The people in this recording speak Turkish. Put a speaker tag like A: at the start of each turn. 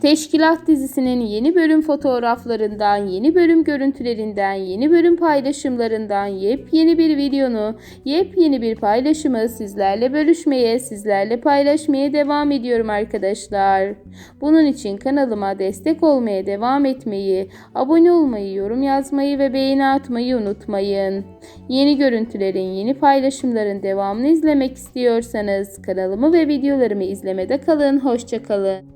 A: Teşkilat dizisinin yeni bölüm fotoğraflarından, yeni bölüm görüntülerinden, yeni bölüm paylaşımlarından yepyeni bir videonu, yepyeni bir paylaşımı sizlerle bölüşmeye, sizlerle paylaşmaya devam ediyorum arkadaşlar. Bunun için kanalıma destek olmaya devam etmeyi, abone olmayı, yorum yazmayı ve beğeni atmayı unutmayın. Yeni görüntülerin, yeni paylaşımların devamını izlemek istiyorsanız kanalımı ve videolarımı izlemede kalın. Hoşçakalın.